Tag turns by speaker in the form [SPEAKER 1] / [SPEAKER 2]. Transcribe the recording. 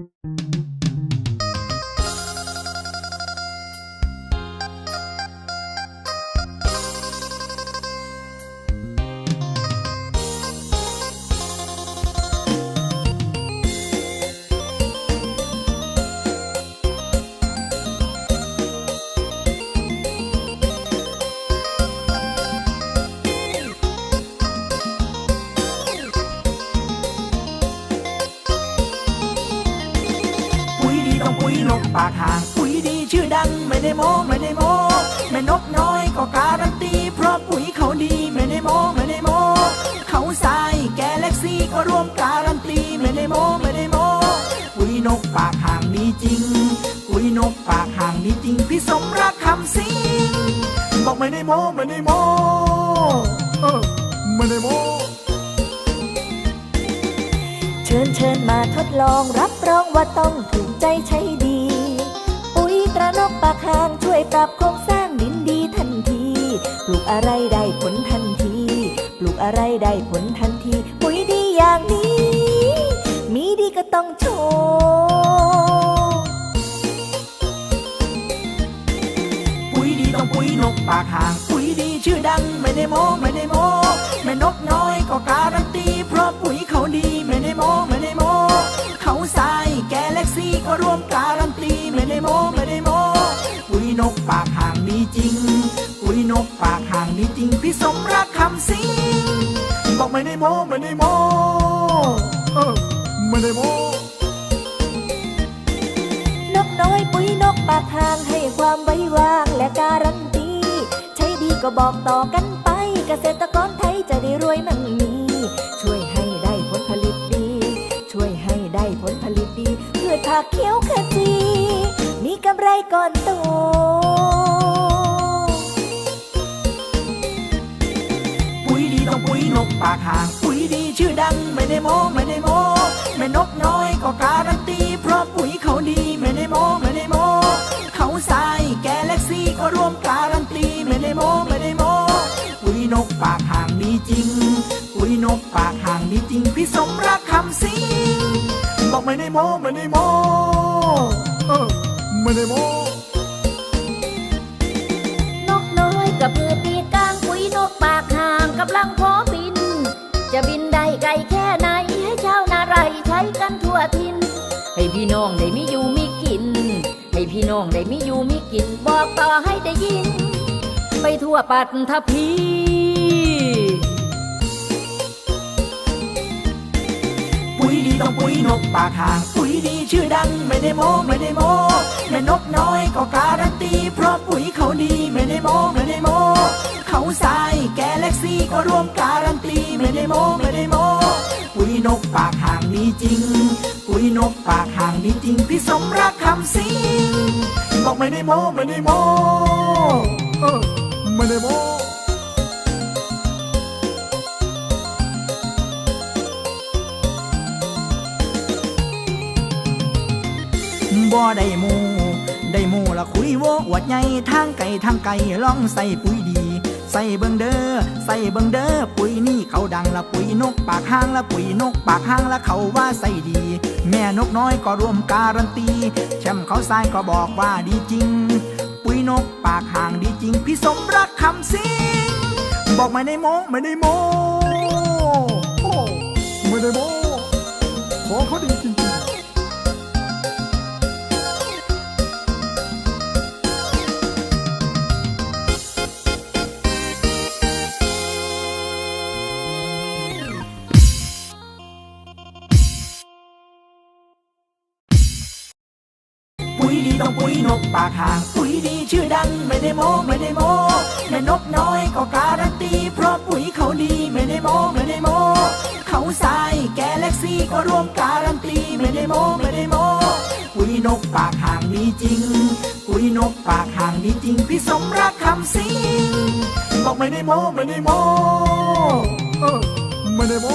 [SPEAKER 1] ปุ๋ย นกปากห่างปุ๋ยดีชื่อดังไม่ได้โมไม่ได้โมแม่นกน้อยก็การันตีเพราะปุ๋ยเขาดีไม่ได้โมไม่ได้โมเขาทรายแกเล็กซี่ก็รวมการันตีไม่ได้โมไม่ได้โมปุ๋ยนกปากห่างดีจริง ปุ๋ยนกปากห่างดีจริงพี่สมรักคำสิงบอกไม่ได้โมไม่ได้โมเออไม่ได้โม
[SPEAKER 2] เชิญเชิญมาทดลองรับรองว่าต้องถูกใจใช้ดี ปรับโครงสร้างดินดีทันที ปลูกอะไรได้ผลทันที ปลูกอะไรได้ผลทันที ปุ๋ยดีอย่างนี้ มีดีก็ต้องโชว์
[SPEAKER 1] ปุ๋ยดีต้องปุ๋ยนกปากหาง ปุ๋ยดีชื่อดังไม่ได้โมไม่ ห่างดีจริงปุ๋ยนกปากห่างดีจริง พี่สมรักคำสิงบอกไม่ได้โมไม่ได้โมเออไม่ได้โม
[SPEAKER 2] นกน้อยปุ๋ยนกปากห่างให้ความไว้วางและการันตี ใช้ดีก็บอกต่อกันไป เกษตรกรไทยจะได้รวยมั่งมี ช่วยให้ได้ผลผลิตดี ช่วยให้ได้ผลผลิตดีพืชผักเขียวขจีมีกำไรก่อนโต
[SPEAKER 1] นกปากหางปุ๋ยดีชื่อดังไม่ได้โมไม่ได้โมแม่นกน้อยก็การันตีเพราะปุ๋ยเขาดีไม่ได้โมไม่ได้โมเขาทรายแกเล็กซี่ก็ร่วมการันตีไม่ได้โมไม่ได้โมปุ๋ยนกปากหางดีจริง ปุ๋ยนกปากหางดีจริงพี่สมรักคำสิงบอกไม่ได้โมไม่ได้โมเออไม่ได้โม
[SPEAKER 3] กำลังพอบิน จะบินได้ไกลแค่ไหน ให้ชาวนาไรใช้กันทั่วทิน ให้พี่น้องได้มีอยู่มีกิน ให้พี่น้องได้มีอยู่มีกิน บอกต่อให้ได้ยิน ไปทั่วปัตทภี
[SPEAKER 1] ปุ๋ยดีต้องปุ๋ยนกปากหางปุ๋ยดีชื่อดังไม่ได้โมไม่ได้โมแม่นกน้อยก็การันตีเพราะปุ๋ยเขาดีไม่ได้โมไม่ได้โม เขาทรายแกเล็กซี่ก็รวมการันตีไม่ได้โมไม่ได้โมปุ๋ยนกปากห่างดีจริงปุยนกปากห่างดีจริง พี่สมรักคำสิงบอกไม่ได้โมไม่ได้โมเออไม่ได้โมบ่ได้มู ได้มูละคุยโวอวดใหญ่ทางไก่ทางไก่ลองใส่ปุ๋ยดี ใส่เบิงเด้อใส่เบิงเด้อปุ๋ยนี่เขาดังละปุ๋ยนกปากห้างละปุ๋ยนกปากห้างละเขาว่าใส่ดี แม่นกน้อยก็ร่วมการันตีแชมป์เขาทรายก็บอกว่าดีจริง ปุ๋ยนกปากห่างดีจริง พี่สมรักคำสิงบอกไม่ได้โมไม่ได้โมโอ้ไม่ได้โมของเขาดีจริงๆ ต้องปุ๋ยนกปากห่างปุ๋ยดีชื่อดังไม่ได้โมไม่ได้โมแม่นกน้อยก็การันตีเพราะปุ๋ยเขาดีไม่ได้โมไม่ได้โมเขาทรายแกเล็กซี่ก็รวมการันตีไม่ได้โมไม่ได้โมปุ๋ยนกปากห่างดีจริง ปุ๋ยนกปากห่างดีจริงพี่สมรักคำสิงบอกไม่ได้โมไม่ได้โมออไม่ได้โม